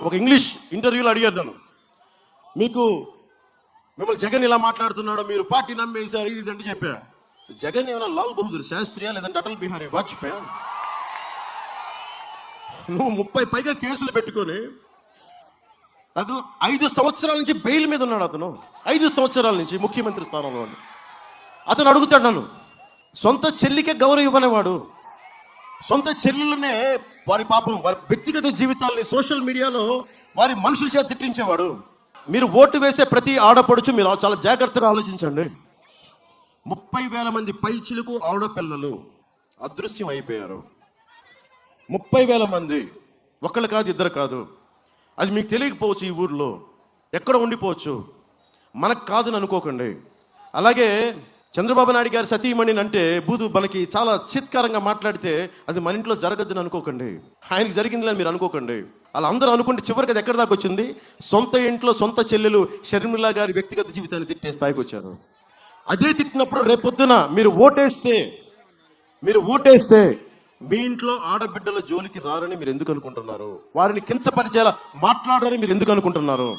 ఒక ఇంగ్లీష్ ఇంటర్వ్యూలో అడిగారు నన్ను. మీకు మిమ్మల్ని జగన్ ఇలా మాట్లాడుతున్నాడు మీరు పార్టీ నమ్మేశారు ఇది అంటే చెప్పా. జగన్ ఏమైనా లాల్ బహదూర్ శాస్త్రియా లేదంటే అటల్ బిహారీ వాజ్పేయి? నువ్వు ముప్పై పైగా కేసులు పెట్టుకొని నాకు ఐదు సంవత్సరాల నుంచి బెయిల్ మీద ఉన్నాడు అతను. ఐదు సంవత్సరాల నుంచి ముఖ్యమంత్రి స్థానంలో అతను అడుగుతాడు నన్ను సొంత చెల్లికే గౌరవం ఇవ్వనేవాడు. సొంత చెల్లెలనే వారి పాపం వారి వ్యక్తిగత జీవితాల్ని సోషల్ మీడియాలో వారి మనుషుల చేత తిట్టించేవాడు. మీరు ఓటు వేసే ప్రతి ఆడపడుచు మీరు చాలా జాగ్రత్తగా ఆలోచించండి. ముప్పై వేల మంది పైచిలకు ఆడపిల్లలు అదృశ్యం అయిపోయారు. ముప్పై వేల మంది ఒకళ్ళు కాదు ఇద్దరు కాదు. అది మీకు తెలియకపోవచ్చు ఈ ఊర్లో. ఎక్కడ ఉండిపోవచ్చు? మనకు కాదని అనుకోకండి. అలాగే చంద్రబాబు నాయుడు గారి సతీమణిని అంటే బూదు మనకి చాలా చిత్కారంగా మాట్లాడితే అది మన ఇంట్లో జరగద్దని అనుకోకండి. ఆయనకి జరిగిందని మీరు అనుకోకండి. అలా అందరూ అనుకుంటే చివరికి అది ఎక్కడి దాకా వచ్చింది? సొంత ఇంట్లో సొంత చెల్లెలు షర్మిల గారి వ్యక్తిగత జీవితాన్ని తిట్టే స్థాయికి వచ్చారు. అదే తిట్టినప్పుడు రేపొద్దున మీరు ఓటేస్తే మీరు ఓటేస్తే మీ ఇంట్లో ఆడబిడ్డల జోలికి రారని మీరు ఎందుకు అనుకుంటున్నారు? వారిని కించపరిచేలా మాట్లాడరని మీరు ఎందుకు అనుకుంటున్నారు?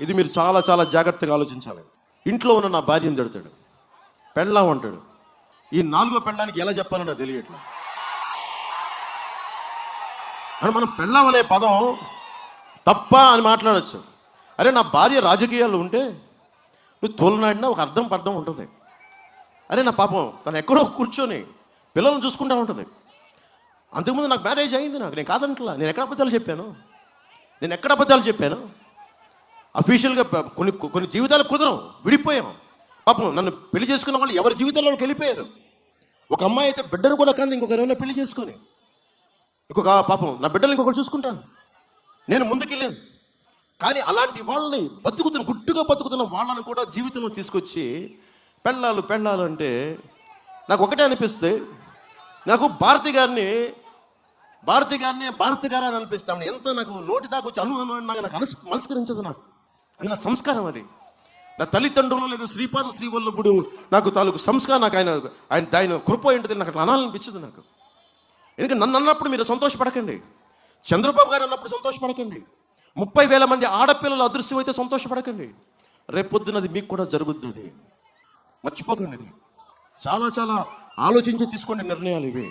ఇది మీరు చాలా చాలా జాగ్రత్తగా ఆలోచించాలి. ఇంట్లో ఉన్న నా భార్యను తిడతాడు. పెళ్ళాం అంటాడు. ఈ నాలుగో పెళ్ళానికి ఎలా చెప్పాలో నాకు తెలియట్లేదు అని మనం పెళ్ళాం అనే పదం తప్ప అని మాట్లాడచ్చు. అరే నా భార్య రాజకీయాలు ఉంటే నువ్వు తోలనాడినా ఒక అర్థం పర్థం ఉంటుంది. అరే నా పాపం తను ఎక్కడో కూర్చొని పిల్లల్ని చూసుకుంటా ఉంటుంది. అంతకుముందు నాకు మ్యారేజ్ అయింది నాకు. నేను కాదంటలా. నేను ఎక్కడ అబద్ధాలు చెప్పాను? నేను ఎక్కడ అబద్ధాలు చెప్పాను? అఫీషియల్గా కొన్ని కొన్ని జీవితాలు కుదరం విడిపోయాం. పాపం నన్ను పెళ్ళి చేసుకున్న వాళ్ళు ఎవరి జీవితంలో వెళ్ళిపోయారు. ఒక అమ్మాయి అయితే బిడ్డను కూడా కానీ ఇంకొక ఎవరైనా పెళ్ళి చేసుకొని. ఇంకొక పాపం నా బిడ్డలు ఇంకొకరు చూసుకుంటాను. నేను ముందుకెళ్ళాను కానీ అలాంటి వాళ్ళని బతుకుతున్న గుట్టుగా బతుకుతున్న వాళ్ళని కూడా జీవితంలో తీసుకొచ్చి పెళ్ళాలు పెళ్ళాలు అంటే నాకు ఒకటే అనిపిస్తే నాకు భారతి గారిని భారతి గారిని భారతి గారు అని అనిపిస్తాను ఎంత నాకు నోటి దాకా వచ్చి అను అని నాకు నాకు మనస్ మనస్కరించదు నాకు. అది నా సంస్కారం అది. నా తల్లిదండ్రులు లేదా శ్రీపాద శ్రీవల్లభుడు నాకు తాలూకు సంస్కారం నాకు ఆయన ఆయన ఆయన కృప ఏంటిది నాకు అట్లా అనాలనిపించదు నాకు. ఎందుకంటే నన్ను అన్నప్పుడు మీరు సంతోషపడకండి. చంద్రబాబు గారు అన్నప్పుడు సంతోషపడకండి. ముప్పై వేల మంది ఆడపిల్లలు అదృశ్యం అయితే సంతోషపడకండి. రేపొద్దున అది మీకు కూడా జరుగుద్ది అది. మర్చిపోకండి ఇది చాలా చాలా ఆలోచించి తీసుకోండి నిర్ణయాలు ఇవి.